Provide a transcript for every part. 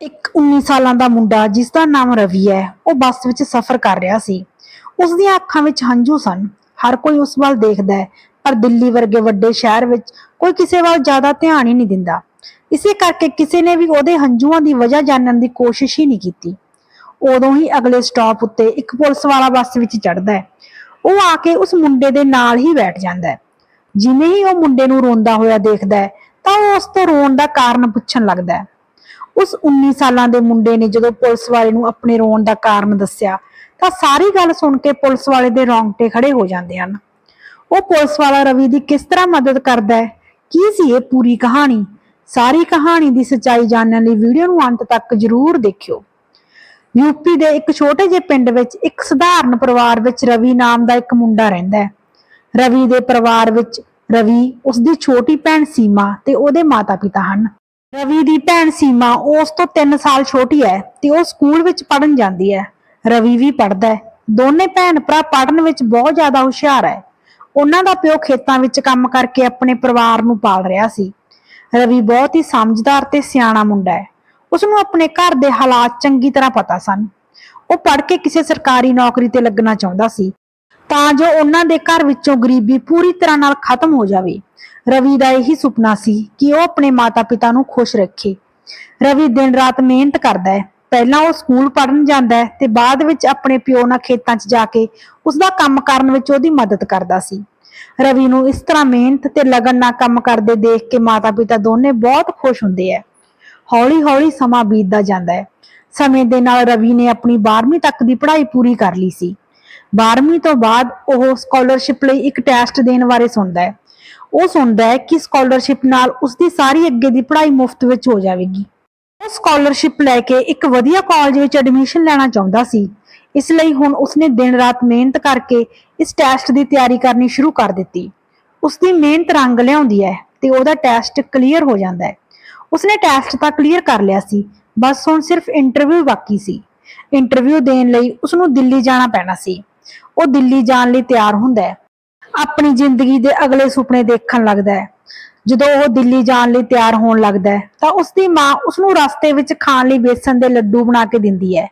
ਇੱਕ 19 ਸਾਲਾਂ ਦਾ ਮੁੰਡਾ ਜਿਸ ਦਾ ਨਾਮ ਰਵੀ ਹੈ, ਉਹ ਬੱਸ ਵਿੱਚ ਸਫ਼ਰ ਕਰ ਰਿਹਾ ਸੀ। ਉਸ ਦੀਆਂ ਅੱਖਾਂ ਵਿੱਚ ਹੰਝੂ ਸਨ। ਹਰ ਕੋਈ ਉਸ ਵੱਲ ਦੇਖਦਾ ਹੈ, ਪਰ ਦਿੱਲੀ ਵਰਗੇ ਵੱਡੇ ਸ਼ਹਿਰ ਵਿੱਚ ਕੋਈ ਕਿਸੇ ਵੱਲ ਜ਼ਿਆਦਾ ਧਿਆਨ ਹੀ ਨਹੀਂ ਦਿੰਦਾ। ਇਸੇ ਕਰਕੇ ਕਿਸੇ ਨੇ ਵੀ ਉਹਦੇ ਹੰਝੂਆਂ ਦੀ ਵਜ੍ਹਾ ਜਾਣਨ ਦੀ ਕੋਸ਼ਿਸ਼ ਹੀ ਨਹੀਂ ਕੀਤੀ। ਉਦੋਂ ਹੀ ਅਗਲੇ ਸਟਾਪ ਉੱਤੇ ਇੱਕ ਪੁਲਿਸ ਵਾਲਾ ਬੱਸ ਵਿੱਚ ਚੜਦਾ ਹੈ। ਉਹ ਆ ਕੇ ਉਸ ਮੁੰਡੇ ਦੇ ਨਾਲ ਹੀ ਬੈਠ ਜਾਂਦਾ ਹੈ। ਜਿਵੇਂ ਹੀ ਉਹ ਮੁੰਡੇ ਨੂੰ ਰੋਂਦਾ ਹੋਇਆ ਦੇਖਦਾ ਹੈ, ਤਾਂ ਉਹ ਉਸ ਤੋਂ ਰੋਣ ਦਾ ਕਾਰਨ ਪੁੱਛਣ ਲੱਗਦਾ ਹੈ। ਉਸ 19 ਸਾਲਾਂ ਦੇ ਮੁੰਡੇ ਨੇ ਜਦੋਂ ਪੁਲਿਸ ਵਾਲੇ ਨੂੰ ਆਪਣੇ ਰੋਣ ਦਾ ਕਾਰਨ ਦੱਸਿਆ, ਤਾਂ ਸਾਰੀ ਗੱਲ ਸੁਣ ਕੇ ਪੁਲਿਸ ਵਾਲੇ ਦੇ ਰੌਂਗਟੇ ਖੜੇ ਹੋ ਜਾਂਦੇ ਹਨ। ਉਹ ਪੁਲਿਸ ਵਾਲਾ ਰਵੀ ਦੀ ਕਿਸ ਤਰ੍ਹਾਂ ਮਦਦ ਕਰਦਾ ਹੈ? ਕੀ ਸੀ ਇਹ ਪੂਰੀ ਕਹਾਣੀ? ਸਾਰੀ ਕਹਾਣੀ ਦੀ ਸੱਚਾਈ ਜਾਣਨ ਲਈ ਵੀਡੀਓ ਨੂੰ ਅੰਤ ਤੱਕ ਜ਼ਰੂਰ ਦੇਖਿਓ। ਯੂਪੀ ਦੇ ਇੱਕ ਛੋਟੇ ਜਿਹੇ ਪਿੰਡ ਵਿੱਚ ਇੱਕ ਸਧਾਰਨ ਪਰਿਵਾਰ ਵਿੱਚ ਰਵੀ ਨਾਮ ਦਾ ਇੱਕ ਮੁੰਡਾ ਰਹਿੰਦਾ ਹੈ। ਰਵੀ ਦੇ ਪਰਿਵਾਰ ਵਿੱਚ ਰਵੀ ਉਸ ਦੀ ਛੋਟੀ ਭੈਣ ਸੀਮਾ ਤੇ ਉਹਦੇ ਮਾਤਾ-ਪਿਤਾ ਹਨ। ਰਵੀ ਦੀ ਭੈਣ ਸੀਮਾ ਉਸ ਤੋਂ 3 ਸਾਲ ਛੋਟੀ ਹੈ ਤੇ ਉਹ ਸਕੂਲ ਵਿੱਚ ਪੜ੍ਹਨ ਜਾਂਦੀ ਹੈ। ਰਵੀ ਵੀ ਪੜ੍ਹਦਾ ਹੈ। ਦੋਨੇ ਭੈਣ ਭਰਾ ਪੜ੍ਹਨ ਵਿੱਚ ਬਹੁਤ ਜ਼ਿਆਦਾ ਹੁਸ਼ਿਆਰ ਹੈ। ਉਹਨਾਂ ਦਾ ਪਿਓ ਖੇਤਾਂ ਵਿੱਚ ਕੰਮ ਕਰਕੇ ਆਪਣੇ ਪਰਿਵਾਰ ਨੂੰ ਪਾਲ ਰਿਹਾ ਸੀ। ਰਵੀ ਬਹੁਤ ਹੀ ਸਮਝਦਾਰ ਤੇ ਸਿਆਣਾ ਮੁੰਡਾ ਹੈ। ਉਸ ਨੂੰ ਆਪਣੇ ਘਰ ਦੇ ਹਾਲਾਤ ਚੰਗੀ ਤਰ੍ਹਾਂ ਪਤਾ ਸਨ। ਉਹ ਪੜ੍ਹ ਕੇ ਕਿਸੇ ਸਰਕਾਰੀ ਨੌਕਰੀ ਤੇ ਲੱਗਣਾ ਚਾਹੁੰਦਾ ਸੀ। ਤਾਂ ਜੋ ਉਹਨਾਂ ਦੇ ਘਰ ਵਿੱਚੋਂ ਗਰੀਬੀ ਪੂਰੀ ਤਰ੍ਹਾਂ ਨਾਲ ਖਤਮ ਹੋ ਜਾਵੇ। ਰਵੀ ਦਾ ਇਹੀ ਸੁਪਨਾ ਸੀ ਕਿ ਉਹ ਆਪਣੇ ਮਾਤਾ-ਪਿਤਾ ਨੂੰ ਖੁਸ਼ ਰੱਖੇ। ਰਵੀ ਦਿਨ ਰਾਤ ਮਿਹਨਤ ਕਰਦਾ ਹੈ। ਪਹਿਲਾਂ ਉਹ ਸਕੂਲ ਪੜ੍ਹਨ ਜਾਂਦਾ ਹੈ ਤੇ ਬਾਅਦ ਵਿੱਚ ਆਪਣੇ ਪਿਓ ਨਾਲ ਖੇਤਾਂ 'ਚ ਜਾ ਕੇ ਉਸ ਦਾ ਕੰਮ ਕਰਨ ਵਿੱਚ ਉਹਦੀ ਮਦਦ ਕਰਦਾ ਸੀ। ਰਵੀ ਨੂੰ ਇਸ ਤਰ੍ਹਾਂ ਮਿਹਨਤ ਤੇ ਲਗਨ ਨਾਲ ਕੰਮ ਕਰਦੇ ਦੇਖ ਕੇ ਮਾਤਾ-ਪਿਤਾ ਦੋਨੇ ਬਹੁਤ ਖੁਸ਼ ਹੁੰਦੇ ਹੈ। ਹੌਲੀ-ਹੌਲੀ ਸਮਾਂ ਬੀਤਦਾ ਜਾਂਦਾ ਹੈ। ਸਮੇਂ ਦੇ ਨਾਲ ਰਵੀ ਨੇ ਆਪਣੀ 12ਵੀਂ ਤੱਕ ਦੀ ਪੜ੍ਹਾਈ ਪੂਰੀ ਕਰ ਲਈ ਸੀ। 12ਵੀਂ ਤੋਂ ਬਾਅਦ ਉਹ ਸਕਾਲਰਸ਼ਿਪ ਲਈ ਇੱਕ ਟੈਸਟ ਦੇਣ ਬਾਰੇ ਸੁਣਦਾ ਹੈ। ਉਹ ਸੁਣਦਾ ਹੈ ਕਿ ਸਕਾਲਰਸ਼ਿਪ ਨਾਲ ਉਸ ਦੀ ਸਾਰੀ ਅੱਗੇ ਦੀ ਪੜ੍ਹਾਈ ਮੁਫਤ ਵਿੱਚ ਹੋ ਜਾਵੇਗੀ। ਉਹ ਸਕਾਲਰਸ਼ਿਪ ਲੈ ਕੇ ਇੱਕ ਵਧੀਆ ਕਾਲਜ ਵਿੱਚ ਐਡਮਿਸ਼ਨ ਲੈਣਾ ਚਾਹੁੰਦਾ ਸੀ। ਇਸ ਲਈ ਹੁਣ ਉਸਨੇ ਦਿਨ ਰਾਤ ਮਿਹਨਤ ਕਰਕੇ ਇਸ ਟੈਸਟ ਦੀ ਤਿਆਰੀ ਕਰਨੀ ਸ਼ੁਰੂ ਕਰ ਦਿੱਤੀ। ਉਸ ਦੀ ਮਿਹਨਤ ਰੰਗ ਲਿਆਉਂਦੀ ਹੈ ਤੇ ਉਹਦਾ ਟੈਸਟ ਕਲੀਅਰ ਹੋ ਜਾਂਦਾ ਹੈ। ਉਸਨੇ ਟੈਸਟ ਤਾਂ ਕਲੀਅਰ ਕਰ ਲਿਆ ਸੀ, ਬਸ ਹੁਣ ਸਿਰਫ ਇੰਟਰਵਿਊ ਬਾਕੀ ਸੀ। ਇੰਟਰਵਿਊ ਦੇਣ ਲਈ ਉਸ ਨੂੰ ਦਿੱਲੀ ਜਾਣਾ ਪੈਣਾ ਸੀ। ਉਹ ਦਿੱਲੀ ਜਾਣ ਲਈ ਤਿਆਰ ਹੁੰਦਾ ਹੈ। ਆਪਣੀ ਜ਼ਿੰਦਗੀ ਦੇ ਅਗਲੇ ਸੁਪਨੇ ਦੇਖਣ ਲੱਗਦਾ ਹੈ। ਜਦੋਂ ਉਹ ਦਿੱਲੀ ਜਾਣ ਲਈ ਤਿਆਰ ਹੋਣ ਲੱਗਦਾ ਹੈ, ਤਾਂ ਉਸ ਦੀ ਮਾਂ ਉਸ ਨੂੰ ਰਸਤੇ ਵਿੱਚ ਖਾਣ ਲਈ ਬੇਸਣ ਦੇ ਲੱਡੂ ਬਣਾ ਕੇ ਦਿੰਦੀ ਹੈ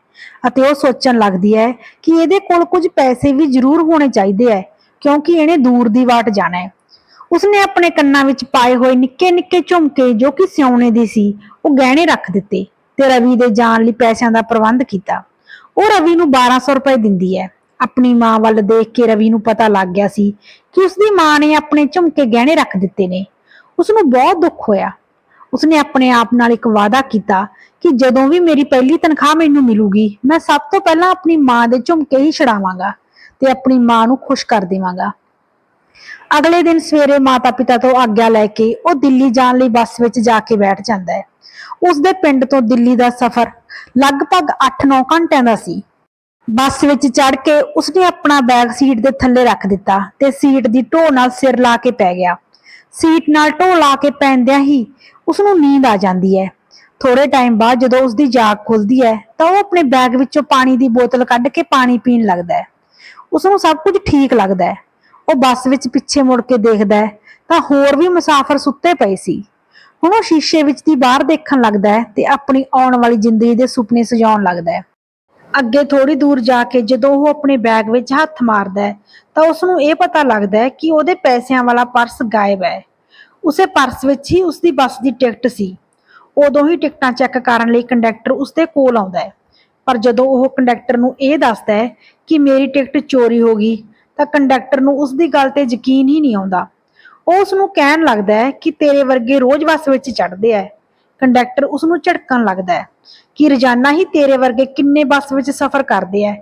ਅਤੇ ਉਹ ਸੋਚਣ ਲੱਗਦੀ ਹੈ ਕਿ ਇਹਦੇ ਕੋਲ ਕੁਝ ਪੈਸੇ ਵੀ ਜ਼ਰੂਰ ਹੋਣੇ ਚਾਹੀਦੇ ਹੈ, ਕਿਉਂਕਿ ਇਹਨੇ ਦੂਰ ਦੀ ਵਾਟ ਜਾਣਾ ਹੈ। ਉਸਨੇ ਆਪਣੇ ਕੰਨਾਂ ਵਿੱਚ ਪਾਏ ਹੋਏ ਨਿੱਕੇ ਨਿੱਕੇ ਝੁਮਕੇ ਜੋ ਕਿ ਸਿਉਣੇ ਦੇ ਸੀ, ਉਹ ਗਹਿਣੇ ਰੱਖ ਦਿੱਤੇ। ਤੇ ਰਵੀ ਦੇ ਜਾਣ ਲਈ ਪੈਸਿਆਂ ਦਾ ਪ੍ਰਬੰਧ ਕੀਤਾ। ਉਹ ਰਵੀ ਨੂੰ 1200 ਰੁਪਏ ਦਿੰਦੀ ਹੈ। ਆਪਣੀ ਮਾਂ ਵੱਲ ਦੇਖ ਕੇ ਰਵੀ ਨੂੰ ਪਤਾ ਲੱਗ ਗਿਆ ਸੀ ਕਿ ਉਸਦੀ ਮਾਂ ਨੇ ਆਪਣੇ ਝੁਮਕੇ ਗਹਿਣੇ ਰੱਖ ਦਿੱਤੇ ਨੇ। ਉਸ ਨੂੰ ਬਹੁਤ ਦੁੱਖ ਹੋਇਆ। ਉਸਨੇ ਆਪਣੇ ਆਪ ਨਾਲ ਇੱਕ ਵਾਅਦਾ ਕੀਤਾ ਕਿ ਜਦੋਂ ਵੀ ਮੇਰੀ ਪਹਿਲੀ ਤਨਖਾਹ ਮੈਨੂੰ ਮਿਲੂਗੀ, ਮੈਂ ਸਭ ਤੋਂ ਪਹਿਲਾਂ ਆਪਣੀ ਮਾਂ ਦੇ ਝੁਮਕੇ ਹੀ ਛਡਾਵਾਂਗਾ ਤੇ ਆਪਣੀ ਮਾਂ ਨੂੰ ਖੁਸ਼ ਕਰ ਦੇਵਾਂਗਾ। ਅਗਲੇ ਦਿਨ ਸਵੇਰੇ ਮਾਤਾ-ਪਿਤਾ ਤੋਂ ਆਗਿਆ ਲੈ ਕੇ ਉਹ ਦਿੱਲੀ ਜਾਣ ਲਈ ਬੱਸ ਵਿੱਚ ਜਾ ਕੇ ਬੈਠ ਜਾਂਦਾ ਹੈ। ਉਸ ਦੇ ਪਿੰਡ ਤੋਂ ਦਿੱਲੀ ਦਾ ਸਫ਼ਰ ਲਗਭਗ 8-9 ਘੰਟਿਆਂ ਦਾ ਸੀ। ਬੱਸ ਵਿੱਚ ਚੜ੍ਹ ਕੇ ਉਸਨੇ ਆਪਣਾ ਬੈਗ ਸੀਟ ਦੇ ਥੱਲੇ ਰੱਖ ਦਿੱਤਾ ਤੇ ਸੀਟ ਦੀ ਢੋ ਨਾਲ ਸਿਰ ਲਾ ਕੇ ਪੈ ਗਿਆ। ਸੀਟ ਨਾਲ ਢੋ ਲਾ ਕੇ ਪੈਂਦਿਆਂ ਹੀ ਉਸ ਨੂੰ ਨੀਂਦ ਆ ਜਾਂਦੀ ਹੈ। ਥੋੜੇ ਟਾਈਮ ਬਾਅਦ ਜਦੋਂ ਉਸ ਦੀ ਜਾਗ ਖੁੱਲਦੀ ਹੈ ਤਾਂ ਉਹ ਆਪਣੇ ਬੈਗ ਵਿੱਚੋਂ ਪਾਣੀ ਦੀ ਬੋਤਲ ਕੱਢ ਕੇ ਪਾਣੀ ਪੀਣ ਲੱਗਦਾ ਹੈ। ਉਸ ਨੂੰ ਸਭ ਕੁਝ ਠੀਕ ਲੱਗਦਾ ਹੈ। ਉਹ ਬੱਸ ਵਿੱਚ ਪਿੱਛੇ ਮੁੜ ਕੇ ਦੇਖਦਾ ਹੈ, ਤਾਂ ਹੋਰ ਵੀ ਮੁਸਾਫਰ ਸੁੱਤੇ ਪਏ ਸੀ। ਹੁਣ ਉਹ ਸ਼ੀਸ਼ੇ ਵਿੱਚ ਦੀ ਬਾਹਰ ਦੇਖਣ ਲੱਗਦਾ ਹੈ ਤੇ ਆਪਣੀ ਆਉਣ ਵਾਲੀ ਜ਼ਿੰਦਗੀ ਦੇ ਸੁਪਨੇ ਸਜਾਉਣ ਲੱਗਦਾ ਹੈ। ਅੱਗੇ ਥੋੜੀ ਦੂਰ ਜਾ ਕੇ ਜਦੋਂ ਉਹ ਆਪਣੇ ਬੈਗ ਵਿੱਚ ਹੱਥ ਮਾਰਦਾ ਹੈ, ਤਾਂ ਉਸ ਨੂੰ ਇਹ ਪਤਾ ਲੱਗਦਾ ਹੈ ਕਿ ਉਹਦੇ ਪੈਸਿਆਂ ਵਾਲਾ ਪਰਸ ਗਾਇਬ ਹੈ। ਉਸੇ ਪਰਸ ਵਿੱਚ ਹੀ ਉਸ ਦੀ ਬੱਸ ਦੀ ਟਿਕਟ ਸੀ। ਉਦੋਂ ਹੀ ਟਿਕਟਾਂ ਚੈੱਕ ਕਰਨ ਲਈ ਕੰਡਕਟਰ ਉਸ ਦੇ ਕੋਲ ਆਉਂਦਾ ਹੈ। ਪਰ ਜਦੋਂ ਉਹ ਕੰਡਕਟਰ ਨੂੰ ਇਹ ਦੱਸਦਾ ਹੈ ਕਿ ਮੇਰੀ ਟਿਕਟ ਚੋਰੀ ਹੋ ਗਈ ਤਾਂ ਕੰਡਕਟਰ ਨੂੰ ਉਸ ਦੀ ਗੱਲ ਤੇ ਯਕੀਨ ਹੀ ਨਹੀਂ ਆਉਂਦਾ। ਉਹ ਉਸ ਨੂੰ ਕਹਿਣ ਲੱਗਦਾ ਹੈ ਕਿ ਤੇਰੇ ਵਰਗੇ ਰੋਜ਼ ਬੱਸ ਵਿੱਚ ਚੜ੍ਹਦੇ ਆ। ਕੰਡਕਟਰ ਉਸ ਨੂੰ ਝਟਕਣ ਲੱਗਦਾ ਹੈ ਕਿ ਰੋਜ਼ਾਨਾ ਹੀ ਤੇਰੇ ਵਰਗੇ ਕਿੰਨੇ ਬੱਸ ਵਿੱਚ ਸਫ਼ਰ ਕਰਦੇ ਆ,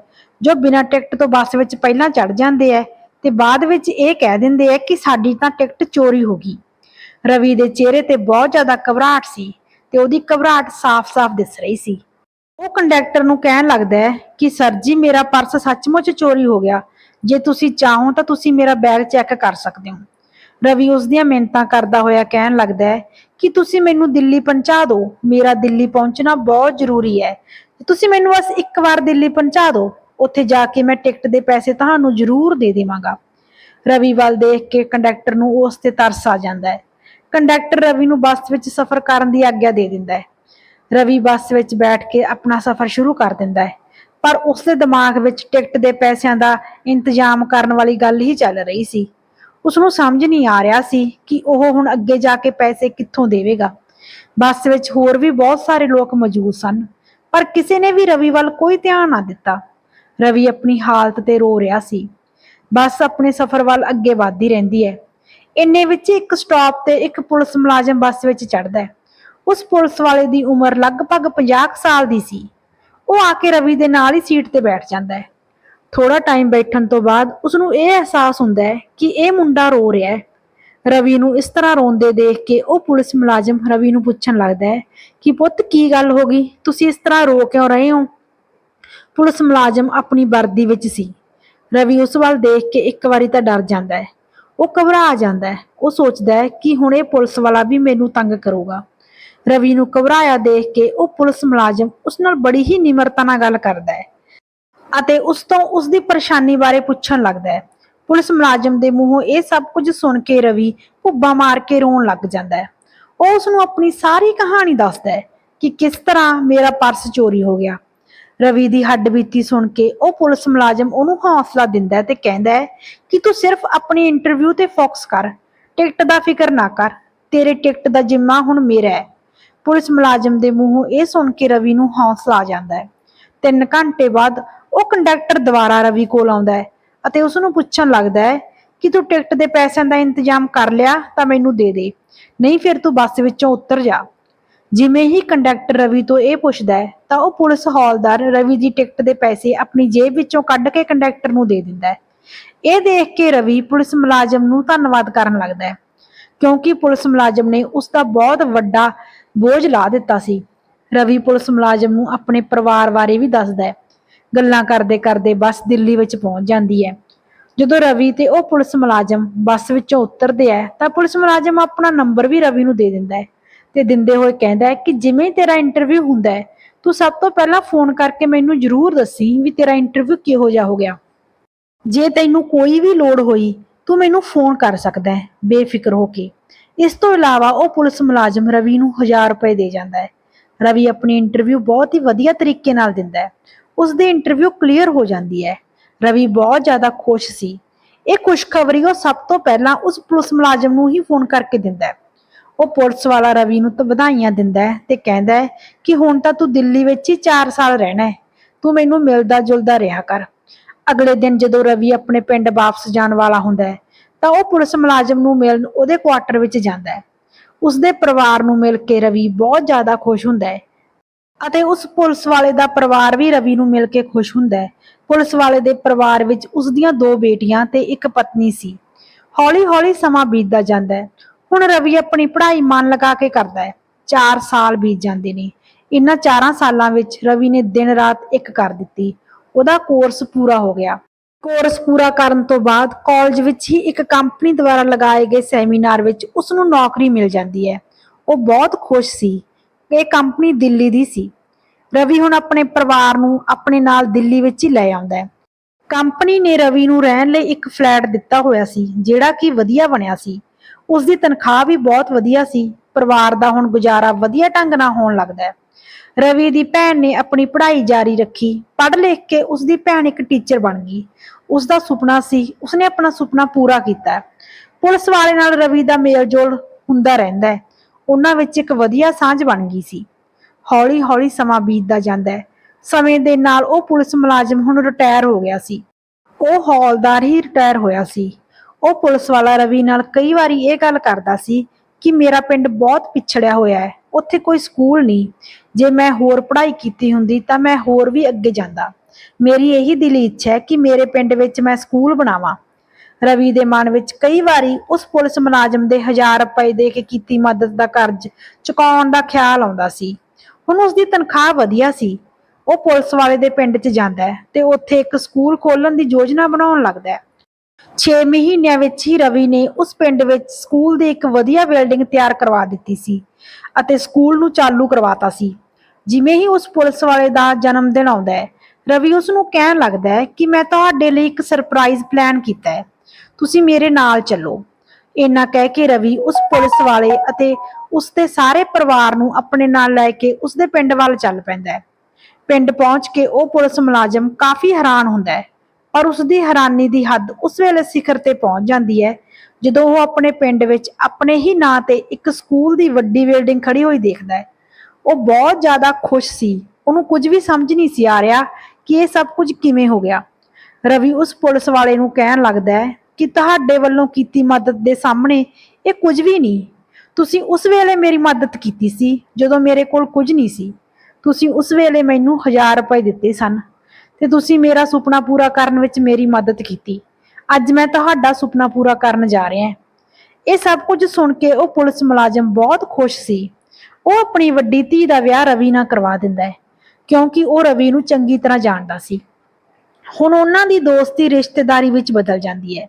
ਜੋ ਬਿਨਾਂ ਟਿਕਟ ਤੋਂ ਬੱਸ ਵਿੱਚ ਪਹਿਲਾਂ ਚੜ ਜਾਂਦੇ ਆ ਤੇ ਬਾਅਦ ਵਿੱਚ ਇਹ ਕਹਿ ਦਿੰਦੇ ਆ ਕਿ ਸਾਡੀ ਤਾਂ ਟਿਕਟ ਚੋਰੀ ਹੋ ਗਈ। ਰਵੀ ਦੇ ਚਿਹਰੇ ਤੇ ਬਹੁਤ ਜ਼ਿਆਦਾ ਘਬਰਾਹਟ ਸੀ ਤੇ ਉਹਦੀ ਘਬਰਾਹਟ ਸਾਫ਼-ਸਾਫ਼ ਦਿਸ ਰਹੀ ਸੀ। ਉਹ ਕੰਡਕਟਰ ਨੂੰ ਕਹਿਣ ਲੱਗਦਾ ਹੈ ਕਿ, ਸਰ ਜੀ, ਮੇਰਾ ਪਰਸ ਸੱਚਮੁੱਚ ਚੋਰੀ ਹੋ ਗਿਆ। ਜੇ ਤੁਸੀਂ ਚਾਹੋ ਤਾਂ ਤੁਸੀਂ ਮੇਰਾ ਬੈਗ ਚੈੱਕ ਕਰ ਸਕਦੇ ਹੋ। ਰਵੀ ਉਸ ਦੀਆਂ ਮਿਹਨਤਾਂ ਕਰਦਾ ਹੋਇਆ ਕਹਿਣ ਲੱਗਦਾ ਹੈ ਕਿ ਤੁਸੀਂ ਮੈਨੂੰ ਦਿੱਲੀ ਪਹੁੰਚਾ ਦਿਓ। ਮੇਰਾ ਦਿੱਲੀ ਪਹੁੰਚਣਾ ਬਹੁਤ ਜ਼ਰੂਰੀ ਹੈ। ਤੁਸੀਂ ਮੈਨੂੰ ਬਸ ਇੱਕ ਵਾਰ ਦਿੱਲੀ ਪਹੁੰਚਾ ਦਿਓ। ਉੱਥੇ ਜਾ ਕੇ ਮੈਂ ਟਿਕਟ ਦੇ ਪੈਸੇ ਤੁਹਾਨੂੰ ਜ਼ਰੂਰ ਦੇ ਦੇਵਾਂਗਾ। ਰਵੀ ਵੱਲ ਦੇਖ ਕੇ ਕੰਡਕਟਰ ਨੂੰ ਉਸ ਤੇ ਤਰਸ ਆ ਜਾਂਦਾ ਹੈ। ਕੰਡਕਟਰ ਰਵੀ ਨੂੰ ਬੱਸ ਵਿੱਚ ਸਫ਼ਰ ਕਰਨ ਦੀ ਆਗਿਆ ਦੇ ਦਿੰਦਾ ਹੈ। ਰਵੀ ਬੱਸ ਵਿੱਚ ਬੈਠ ਕੇ ਆਪਣਾ ਸਫ਼ਰ ਸ਼ੁਰੂ ਕਰ ਦਿੰਦਾ ਹੈ। ਪਰ ਉਸਦੇ ਦਿਮਾਗ ਵਿੱਚ ਟਿਕਟ ਦੇ ਪੈਸਿਆਂ ਦਾ ਇੰਤਜ਼ਾਮ ਕਰਨ ਵਾਲੀ ਗੱਲ ਹੀ ਚੱਲ ਰਹੀ ਸੀ। ਉਸ ਨੂੰ ਸਮਝ ਨਹੀਂ ਆ ਰਿਹਾ ਸੀ ਕਿ ਉਹ ਹੁਣ ਅੱਗੇ ਜਾ ਕੇ ਪੈਸੇ ਕਿੱਥੋਂ ਦੇਵੇਗਾ। ਬੱਸ ਵਿੱਚ ਹੋਰ ਵੀ ਬਹੁਤ ਸਾਰੇ ਲੋਕ ਮੌਜੂਦ ਸਨ, ਪਰ ਕਿਸੇ ਨੇ ਵੀ ਰਵੀ ਵੱਲ ਕੋਈ ਧਿਆਨ ਨਾ ਦਿੱਤਾ। ਰਵੀ ਆਪਣੀ ਹਾਲਤ ਤੇ ਰੋ ਰਿਹਾ ਸੀ। ਬੱਸ ਆਪਣੇ ਸਫ਼ਰ ਵੱਲ ਅੱਗੇ ਵਧਦੀ ਰਹਿੰਦੀ ਹੈ। ਇੰਨੇ ਵਿੱਚ ਇੱਕ ਸਟਾਪ ਤੇ ਇੱਕ ਪੁਲਿਸ ਮੁਲਾਜ਼ਮ ਬੱਸ ਵਿੱਚ ਚੜ੍ਹਦਾ ਹੈ। ਉਸ ਪੁਲਿਸ ਵਾਲੇ ਦੀ ਉਮਰ ਲਗਭਗ 50 ਸਾਲ ਦੀ ਸੀ। ਉਹ ਆ ਕੇ ਰਵੀ ਦੇ ਨਾਲ ਹੀ ਸੀਟ ਤੇ ਬੈਠ ਜਾਂਦਾ ਹੈ। ਥੋੜਾ ਟਾਈਮ ਬੈਠਣ ਤੋਂ ਬਾਅਦ ਉਸ ਨੂੰ ਇਹ ਅਹਿਸਾਸ ਹੁੰਦਾ ਹੈ ਕਿ ਇਹ ਮੁੰਡਾ ਰੋ ਰਿਹਾ ਹੈ। ਰਵੀ ਨੂੰ ਇਸ ਤਰ੍ਹਾਂ ਰੋਂਦੇ ਦੇਖ ਕੇ ਉਹ ਪੁਲਿਸ ਮੁਲਾਜ਼ਮ ਰਵੀ ਨੂੰ ਪੁੱਛਣ ਲੱਗਦਾ ਹੈ ਕਿ ਪੁੱਤ ਕੀ ਗੱਲ ਹੋ ਗਈ? ਤੁਸੀਂ ਇਸ ਤਰ੍ਹਾਂ ਰੋ ਕਿਉਂ ਰਹੇ ਹੋ? ਪੁਲਿਸ ਮੁਲਾਜ਼ਮ ਆਪਣੀ ਵਰਦੀ ਵਿੱਚ ਸੀ। ਰਵੀ ਉਸ ਵੱਲ ਦੇਖ ਕੇ ਇੱਕ ਵਾਰੀ ਤਾਂ ਡਰ ਜਾਂਦਾ ਹੈ। ਉਹ ਘਬਰਾ ਜਾਂਦਾ ਹੈ। ਉਹ ਸੋਚਦਾ ਹੈ ਕਿ ਹੁਣ ਇਹ ਪੁਲਿਸ ਵਾਲਾ ਵੀ ਮੈਨੂੰ ਤੰਗ ਕਰੂਗਾ। ਰਵੀ ਨੂੰ ਘਬਰਾਇਆ ਦੇਖ ਕੇ ਉਹ ਪੁਲਿਸ ਮੁਲਾਜ਼ਮ ਉਸ ਨਾਲ ਬੜੀ ਹੀ ਨਿਮਰਤਾ ਨਾਲ ਗੱਲ ਕਰਦਾ ਹੈ ਅਤੇ ਉਸ ਤੋਂ ਉਸ ਦੀ ਪਰੇਸ਼ਾਨੀ ਬਾਰੇ ਪੁੱਛਣ ਲੱਗਦਾ ਹੈ। ਪੁਲਿਸ ਮੁਲਾਜ਼ਮ ਦੇ ਮੂੰਹੋਂ ਇਹ ਸਭ ਕੁਝ ਸੁਣ ਕੇ ਰਵੀ ਭੁੱਬਾ ਮਾਰ ਕੇ ਰੋਣ ਲੱਗ ਜਾਂਦਾ ਹੈ। ਉਹ ਉਸ ਨੂੰ ਆਪਣੀ ਸਾਰੀ ਕਹਾਣੀ ਦੱਸਦਾ ਹੈ ਕਿ ਕਿਸ ਤਰ੍ਹਾਂ ਮੇਰਾ ਪਰਸ ਚੋਰੀ ਹੋ ਗਿਆ। ਰਵੀ ਦੀ ਹੱਡਬੀਤੀ ਸੁਣ ਕੇ ਉਹ ਪੁਲਿਸ ਮੁਲਾਜ਼ਮ ਉਹਨੂੰ ਹੌਸਲਾ ਦਿੰਦਾ ਹੈ ਤੇ ਕਹਿੰਦਾ ਹੈ ਕਿ ਤੂੰ ਸਿਰਫ ਆਪਣੀ ਇੰਟਰਵਿਊ ਤੇ ਫੋਕਸ ਕਰ, ਟਿਕਟ ਦਾ ਫਿਕਰ ਨਾ ਕਰ, ਤੇਰੇ ਟਿਕਟ ਦਾ ਜ਼ਿੰਮਾ ਹੁਣ ਮੇਰਾ ਹੈ। ਪੁਲਿਸ ਮੁਲਾਜ਼ਮ ਦੇ ਮੂੰਹੋਂ ਇਹ ਸੁਣ ਕੇ ਰਵੀ ਨੂੰ ਹੌਸਲਾ ਆ ਜਾਂਦਾ ਹੈ। ਤਿੰਨ ਘੰਟੇ ਬਾਅਦ ਉਹ ਕੰਡਕਟਰ ਦੁਬਾਰਾ ਰਵੀ ਕੋਲ ਆਉਂਦਾ ਹੈ ਅਤੇ ਉਸ ਨੂੰ ਪੁੱਛਣ ਲੱਗਦਾ ਹੈ ਕਿ ਤੂੰ ਟਿਕਟ ਦੇ ਪੈਸਿਆਂ ਦਾ ਇੰਤਜ਼ਾਮ ਕਰ ਲਿਆ ਤਾਂ ਮੈਨੂੰ ਦੇ ਦੇ, ਨਹੀਂ ਫਿਰ ਤੂੰ ਬੱਸ ਵਿੱਚੋਂ ਉਤਰ ਜਾ। ਜਿਵੇਂ ਹੀ ਕੰਡਕਟਰ ਰਵੀ ਤੋਂ ਇਹ ਪੁੱਛਦਾ ਹੈ ਤਾਂ ਉਹ ਪੁਲਿਸ ਹੌਲਦਾਰ ਰਵੀ ਦੀ ਟਿਕਟ ਦੇ ਪੈਸੇ ਆਪਣੀ ਜੇਬ ਵਿੱਚੋਂ ਕੱਢ ਕੇ ਕੰਡਕਟਰ ਨੂੰ ਦੇ ਦਿੰਦਾ ਹੈ। ਇਹ ਦੇਖ ਕੇ ਰਵੀ ਪੁਲਿਸ ਮੁਲਾਜ਼ਮ ਨੂੰ ਧੰਨਵਾਦ ਕਰਨ ਲੱਗਦਾ ਹੈ ਕਿਉਂਕਿ ਪੁਲਿਸ ਮੁਲਾਜ਼ਮ ਨੇ ਉਸ ਦਾ ਬਹੁਤ ਵੱਡਾ ਬੋਝ ਲਾ ਦਿੱਤਾ ਸੀ। ਰਵੀ ਪੁਲਿਸ ਮੁਲਾਜ਼ਮ ਨੂੰ ਆਪਣੇ ਪਰਿਵਾਰ ਬਾਰੇ ਵੀ ਦੱਸਦਾ ਹੈ। ਗੱਲਾਂ ਕਰਦੇ ਕਰਦੇ ਬੱਸ ਦਿੱਲੀ ਵਿੱਚ ਪਹੁੰਚ ਜਾਂਦੀ ਹੈ। ਜਦੋਂ ਰਵੀ ਤੇ ਉਹ ਪੁਲਿਸ ਮੁਲਾਜ਼ਮ ਬੱਸ ਵਿੱਚੋਂ ਉਤਰਦੇ ਆ ਤਾਂ ਪੁਲਿਸ ਮੁਲਾਜ਼ਮ ਆਪਣਾ ਨੰਬਰ ਵੀ ਰਵੀ ਨੂੰ ਦੇ ਦਿੰਦਾ ਹੈ ਤੇ ਦਿੰਦੇ ਹੋਏ ਕਹਿੰਦਾ ਹੈ ਕਿ ਜਿਵੇਂ ਤੇਰਾ ਇੰਟਰਵਿਊ ਹੁੰਦਾ ਹੈ, ਤੂੰ ਸਭ ਤੋਂ ਪਹਿਲਾਂ ਫੋਨ ਕਰਕੇ ਮੈਨੂੰ ਜ਼ਰੂਰ ਦੱਸੀ ਵੀ ਤੇਰਾ ਇੰਟਰਵਿਊ ਕਿਹੋ ਜਿਹਾ ਹੋ ਗਿਆ। ਜੇ ਤੈਨੂੰ ਕੋਈ ਵੀ ਲੋੜ ਹੋਈ, ਤੂੰ ਮੈਨੂੰ ਫੋਨ ਕਰ ਸਕਦਾ ਹੈ, ਬੇਫਿਕਰ ਹੋ ਕੇ। ਇਸ ਤੋਂ ਇਲਾਵਾ ਉਹ ਪੁਲਿਸ ਮੁਲਾਜ਼ਮ ਰਵੀ ਨੂੰ 1000 ਰੁਪਏ ਦੇ ਜਾਂਦਾ ਹੈ। ਰਵੀ ਆਪਣੀ ਇੰਟਰਵਿਊ ਬਹੁਤ ਹੀ ਵਧੀਆ ਤਰੀਕੇ ਨਾਲ ਦਿੰਦਾ ਹੈ। ਉਸ ਦੀ ਇੰਟਰਵਿਊ ਕਲੀਅਰ ਹੋ ਜਾਂਦੀ ਹੈ। ਰਵੀ ਬਹੁਤ ਜ਼ਿਆਦਾ ਖੁਸ਼ ਸੀ। ਇਹ ਖੁਸ਼ਖਬਰੀ ਉਹ ਸਭ ਤੋਂ ਪਹਿਲਾਂ ਉਸ ਪੁਲਿਸ ਮੁਲਾਜ਼ਮ ਨੂੰ ਹੀ ਫੋਨ ਕਰਕੇ ਦਿੰਦਾ ਹੈ। ਉਹ ਪੁਲਿਸ ਵਾਲਾ ਰਵੀ ਨੂੰ ਤਾਂ ਵਧਾਈਆਂ ਦਿੰਦਾ ਹੈ ਤੇ ਕਹਿੰਦਾ ਹੈ ਕਿ ਹੁਣ ਤਾਂ ਤੂੰ ਦਿੱਲੀ ਵਿੱਚ ਹੀ 4 ਸਾਲ ਰਹਿਣਾ ਹੈ। ਤੂੰ ਮੈਨੂੰ ਮਿਲਦਾ ਜੁਲਦਾ ਰਿਹਾ ਕਰ। ਅਗਲੇ ਦਿਨ ਜਦੋਂ ਰਵੀ ਆਪਣੇ ਪਿੰਡ ਵਾਪਸ ਜਾਣ ਵਾਲਾ ਹੁੰਦਾ ਹੈ ਤਾਂ ਉਹ ਪੁਲਿਸ ਮੁਲਾਜ਼ਮ ਨੂੰ ਮਿਲਣ, ਉਹਦੇ ਕੁਆਟਰ ਵਿੱਚ ਜਾਂਦਾ ਹੈ। ਉਸਦੇ ਪਰਿਵਾਰ ਨੂੰ ਮਿਲ ਕੇ ਰਵੀ ਬਹੁਤ ਜ਼ਿਆਦਾ ਖੁਸ਼ ਹੁੰਦਾ ਹੈ ਅਤੇ ਉਸ ਪੁਲਿਸ ਵਾਲੇ ਦਾ ਪਰਿਵਾਰ ਵੀ ਰਵੀ ਨੂੰ ਮਿਲ ਕੇ ਖੁਸ਼ ਹੁੰਦਾ ਹੈ। ਪੁਲਿਸ ਵਾਲੇ ਦੇ ਪਰਿਵਾਰ ਵਿੱਚ ਉਸ ਦੀਆਂ ਦੋ ਬੇਟੀਆਂ ਤੇ ਇੱਕ ਪਤਨੀ ਸੀ। ਹੌਲੀ-ਹੌਲੀ ਸਮਾਂ ਬੀਤਦਾ ਜਾਂਦਾ ਹੈ। ਹੁਣ ਰਵੀ ਆਪਣੀ ਪੜ੍ਹਾਈ ਮਨ ਲਗਾ ਕੇ ਕਰਦਾ ਹੈ। 4 ਸਾਲ ਬੀਤ ਜਾਂਦੇ ਨੇ। ਇਨ੍ਹਾਂ 4 ਸਾਲਾਂ ਵਿੱਚ ਰਵੀ ਨੇ ਦਿਨ ਰਾਤ ਇੱਕ ਕਰ ਦਿੱਤੀ। ਉਹਦਾ ਕੋਰਸ ਪੂਰਾ ਹੋ ਗਿਆ। ਕੋਰਸ ਪੂਰਾ ਕਰਨ ਤੋਂ ਬਾਅਦ ਕਾਲਜ ਵਿੱਚ ਹੀ ਇੱਕ ਕੰਪਨੀ ਦੁਆਰਾ ਲਗਾਏ ਗਏ ਸੈਮੀਨਾਰ ਵਿੱਚ ਉਸ ਨੂੰ ਨੌਕਰੀ ਮਿਲ ਜਾਂਦੀ ਹੈ। ਉਹ ਬਹੁਤ ਖੁਸ਼ ਸੀ ਇਹ ਕੰਪਨੀ ਦਿੱਲੀ ਦੀ ਸੀ। ਰਵੀ ਹੁਣ ਆਪਣੇ ਪਰਿਵਾਰ ਨੂੰ ਆਪਣੇ ਨਾਲ ਦਿੱਲੀ ਵਿੱਚ ਹੀ ਲੈ ਆਉਂਦਾ ਹੈ। ਕੰਪਨੀ ਨੇ ਰਵੀ ਨੂੰ ਰਹਿਣ ਲਈ ਇੱਕ ਫਲੈਟ ਦਿੱਤਾ ਹੋਇਆ ਸੀ, ਜਿਹੜਾ ਕਿ ਵਧੀਆ ਬਣਿਆ ਸੀ। ਉਸ ਦੀ ਤਨਖਾਹ ਵੀ ਬਹੁਤ ਵਧੀਆ ਸੀ। ਪਰਿਵਾਰ ਦਾ ਹੁਣ ਗੁਜ਼ਾਰਾ ਵਧੀਆ ਢੰਗ ਨਾਲ ਹੋਣ ਲੱਗਦਾ ਹੈ। ਰਵੀ ਦੀ ਭੈਣ ਨੇ ਆਪਣੀ ਪੜ੍ਹਾਈ ਜਾਰੀ ਰੱਖੀ। ਪੜ੍ਹ ਲਿਖ ਕੇ ਉਸ ਦੀ ਭੈਣ ਇੱਕ ਟੀਚਰ ਬਣ ਗਈ। ਉਸ ਦਾ ਸੁਪਨਾ ਸੀ, ਉਸਨੇ ਆਪਣਾ ਸੁਪਨਾ ਪੂਰਾ ਕੀਤਾ। ਪੁਲਿਸ ਵਾਲੇ ਨਾਲ ਰਵੀ ਦਾ ਮੇਲਜੋਲ ਹੁੰਦਾ ਰਹਿੰਦਾ ਹੈ। ਉਹਨਾਂ ਵਿੱਚ ਇੱਕ ਵਧੀਆ ਸਾਂਝ ਬਣ ਗਈ ਸੀ। ਹੌਲੀ-ਹੌਲੀ ਸਮਾਂ ਬੀਤਦਾ ਜਾਂਦਾ ਹੈ। ਸਮੇਂ ਦੇ ਨਾਲ ਉਹ ਪੁਲਿਸ ਮੁਲਾਜ਼ਮ ਹੁਣ ਰਿਟਾਇਰ ਹੋ ਗਿਆ ਸੀ। ਉਹ ਹੌਲਦਾਰ ਹੀ ਰਿਟਾਇਰ ਹੋਇਆ ਸੀ। ਉਹ ਪੁਲਿਸ ਵਾਲਾ ਰਵੀ ਨਾਲ ਕਈ ਵਾਰੀ ਇਹ ਗੱਲ ਕਰਦਾ ਸੀ ਕਿ ਮੇਰਾ ਪਿੰਡ ਬਹੁਤ ਪਿਛੜਿਆ ਹੋਇਆ ਹੈ। ਉੱਥੇ ਕੋਈ ਸਕੂਲ ਨਹੀਂ। ਜੇ ਮੈਂ ਹੋਰ ਪੜ੍ਹਾਈ ਕੀਤੀ ਹੁੰਦੀ ਤਾਂ ਮੈਂ ਹੋਰ ਵੀ ਅੱਗੇ ਜਾਂਦਾ। ਮੇਰੀ ਇਹੀ ਦਿਲੀ ਇੱਛਾ ਹੈ ਕਿ ਮੇਰੇ ਪਿੰਡ ਵਿੱਚ ਮੈਂ ਸਕੂਲ ਬਣਾਵਾਂ। ਰਵੀ ਦੇ ਮਨ ਵਿੱਚ ਕਈ ਵਾਰੀ ਉਸ ਪੁਲਿਸ ਮੁਲਾਜ਼ਮ ਦੇ 1000 ਰੁਪਏ ਦੇ ਕੇ ਕੀਤੀ ਮਦਦ ਦਾ ਕਰਜ਼ ਚੁਕਾਉਣ ਦਾ ਖਿਆਲ ਆਉਂਦਾ ਸੀ। ਹੁਣ ਉਸ ਦੀ ਤਨਖਾਹ ਵਧੀਆ ਸੀ। ਉਹ ਪੁਲਿਸ ਵਾਲੇ ਦੇ ਪਿੰਡ 'ਚ ਜਾਂਦਾ ਹੈ ਤੇ ਉੱਥੇ ਇੱਕ ਸਕੂਲ ਖੋਲਣ ਦੀ ਯੋਜਨਾ ਬਣਾਉਣ ਲੱਗਦਾ ਹੈ। 6 ਮਹੀਨਿਆਂ ਵਿੱਚ ਹੀ ਰਵੀ ਨੇ ਉਸ ਪਿੰਡ ਵਿੱਚ ਸਕੂਲ ਦੀ ਇੱਕ ਵਧੀਆ ਬਿਲਡਿੰਗ ਤਿਆਰ ਕਰਵਾ ਦਿੱਤੀ ਸੀ ਅਤੇ ਸਕੂਲ ਨੂੰ ਚਾਲੂ ਕਰਵਾਤਾ ਸੀ। ਜਿਵੇਂ ਹੀ ਉਸ ਪੁਲਿਸ ਵਾਲੇ ਦਾ ਜਨਮ ਦਿਨ ਆਉਂਦਾ ਹੈ, ਰਵੀ ਉਸ ਨੂੰ ਕਹਿਣ ਲੱਗਦਾ ਹੈ ਕਿ ਮੈਂ ਤੁਹਾਡੇ ਲਈ ਇੱਕ ਸਰਪ੍ਰਾਈਜ਼ ਪਲਾਨ ਕੀਤਾ ਹੈ। ਤੁਸੀਂ ਮੇਰੇ ਨਾਲ ਚੱਲੋ। ਇੰਨਾ ਕਹਿ ਕੇ ਰਵੀ ਉਸ ਪੁਲਿਸ ਵਾਲੇ ਅਤੇ ਉਸ ਤੇ ਸਾਰੇ ਪਰਿਵਾਰ ਨੂੰ ਆਪਣੇ ਨਾਲ ਲੈ ਕੇ ਉਸ ਦੇ ਪਿੰਡ ਵੱਲ ਚੱਲ ਪੈਂਦਾ ਹੈ। ਪਿੰਡ ਪਹੁੰਚ ਕੇ ਉਹ ਪੁਲਿਸ ਮੁਲਾਜ਼ਮ ਕਾਫੀ ਹੈਰਾਨ ਹੁੰਦਾ ਹੈ। ਪਰ ਉਸ ਦੀ ਹੈਰਾਨੀ ਦੀ ਹੱਦ ਉਸ ਵੇਲੇ ਸਿਖਰ ਤੇ ਪਹੁੰਚ ਜਾਂਦੀ ਹੈ, ਜਦੋਂ ਉਹ ਆਪਣੇ ਪਿੰਡ ਵਿੱਚ ਆਪਣੇ ਹੀ ਨਾਂ ਤੇ ਇੱਕ ਸਕੂਲ ਦੀ ਵੱਡੀ ਬਿਲਡਿੰਗ ਖੜੀ ਹੋਈ ਦੇਖਦਾ ਹੈ। ਉਹ ਬਹੁਤ ਜ਼ਿਆਦਾ ਖੁਸ਼ ਸੀ। ਉਹਨੂੰ ਕੁਝ ਵੀ ਸਮਝ ਨਹੀਂ ਸੀ ਆ ਰਿਹਾ ਕਿ ਇਹ ਸਭ ਕੁਝ ਕਿਵੇਂ ਹੋ ਗਿਆ। ਰਵੀ ਉਸ ਪੁਲਿਸ ਵਾਲੇ ਨੂੰ ਕਹਿਣ ਲੱਗਦਾ ਹੈ ਕਿ ਤੁਹਾਡੇ ਵੱਲੋਂ ਕੀਤੀ ਮਦਦ ਦੇ ਸਾਹਮਣੇ ਇਹ ਕੁਝ ਵੀ ਨਹੀਂ। ਤੁਸੀਂ ਉਸ ਵੇਲੇ ਮੇਰੀ ਮਦਦ ਕੀਤੀ ਸੀ, ਜਦੋਂ ਮੇਰੇ ਕੋਲ ਕੁਝ ਨਹੀਂ ਸੀ। ਤੁਸੀਂ ਉਸ ਵੇਲੇ ਮੈਨੂੰ 1000 ਰੁਪਏ ਦਿੱਤੇ ਸਨ। ਤੇ ਤੁਸੀਂ ਮੇਰਾ ਸੁਪਨਾ ਪੂਰਾ ਕਰਨ ਵਿੱਚ ਮੇਰੀ ਮਦਦ ਕੀਤੀ। ਅੱਜ ਮੈਂ ਤੁਹਾਡਾ ਸੁਪਨਾ ਪੂਰਾ ਕਰਨ ਜਾ ਰਿਹਾ ਹਾਂ। ਇਹ ਸਭ ਕੁਝ ਸੁਣ ਕੇ ਉਹ ਪੁਲਿਸ ਮੁਲਾਜ਼ਮ ਬਹੁਤ ਖੁਸ਼ ਸੀ। ਉਹ ਆਪਣੀ ਵੱਡੀ ਧੀ ਦਾ ਵਿਆਹ ਰਵੀ ਨਾਲ ਕਰਵਾ ਦਿੰਦਾ ਹੈ, ਕਿਉਂਕਿ ਉਹ ਰਵੀ ਨੂੰ ਚੰਗੀ ਤਰ੍ਹਾਂ ਜਾਣਦਾ ਸੀ। ਹੁਣ ਉਹਨਾਂ ਦੀ ਦੋਸਤੀ ਰਿਸ਼ਤੇਦਾਰੀ ਵਿੱਚ ਬਦਲ ਜਾਂਦੀ ਹੈ।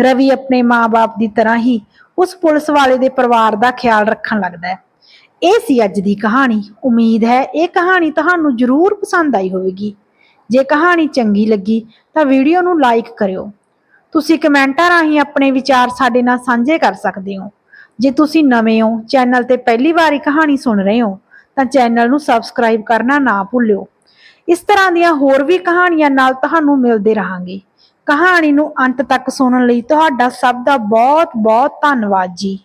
ਰਵੀ ਆਪਣੇ ਮਾਪੇ ਦੀ ਤਰ੍ਹਾਂ ਹੀ ਉਸ ਪੁਲਿਸ ਵਾਲੇ ਦੇ ਪਰਿਵਾਰ ਦਾ ਖਿਆਲ ਰੱਖਣ ਲੱਗਦਾ ਹੈ। ਇਹ ਸੀ ਅੱਜ ਦੀ ਕਹਾਣੀ। ਉਮੀਦ ਹੈ ਇਹ ਕਹਾਣੀ ਤੁਹਾਨੂੰ ਜ਼ਰੂਰ ਪਸੰਦ ਆਈ ਹੋਵੇਗੀ। ਜੇ ਕਹਾਣੀ ਚੰਗੀ ਲੱਗੀ ਤਾਂ ਵੀਡੀਓ ਨੂੰ ਲਾਈਕ ਕਰਿਓ। ਤੁਸੀਂ ਕਮੈਂਟਾਂ ਰਾਹੀਂ ਆਪਣੇ ਵਿਚਾਰ ਸਾਡੇ ਨਾਲ ਸਾਂਝੇ ਕਰ ਸਕਦੇ ਹੋ। ਜੇ ਤੁਸੀਂ ਨਵੇਂ ਹੋ, ਚੈਨਲ ਤੇ ਪਹਿਲੀ ਵਾਰੀ ਕਹਾਣੀ ਸੁਣ ਰਹੇ ਹੋ, ਤਾਂ ਚੈਨਲ ਨੂੰ ਸਬਸਕ੍ਰਾਈਬ ਕਰਨਾ ਨਾ ਭੁੱਲਿਓ। ਇਸ ਤਰ੍ਹਾਂ ਦੀਆਂ ਹੋਰ ਵੀ ਕਹਾਣੀਆਂ ਨਾਲ ਤੁਹਾਨੂੰ ਮਿਲਦੇ ਰਹਾਂਗੇ। ਕਹਾਣੀ ਨੂੰ ਅੰਤ ਤੱਕ ਸੁਣਨ ਲਈ ਤੁਹਾਡਾ ਸਭ ਦਾ ਬਹੁਤ ਬਹੁਤ ਧੰਨਵਾਦ ਜੀ।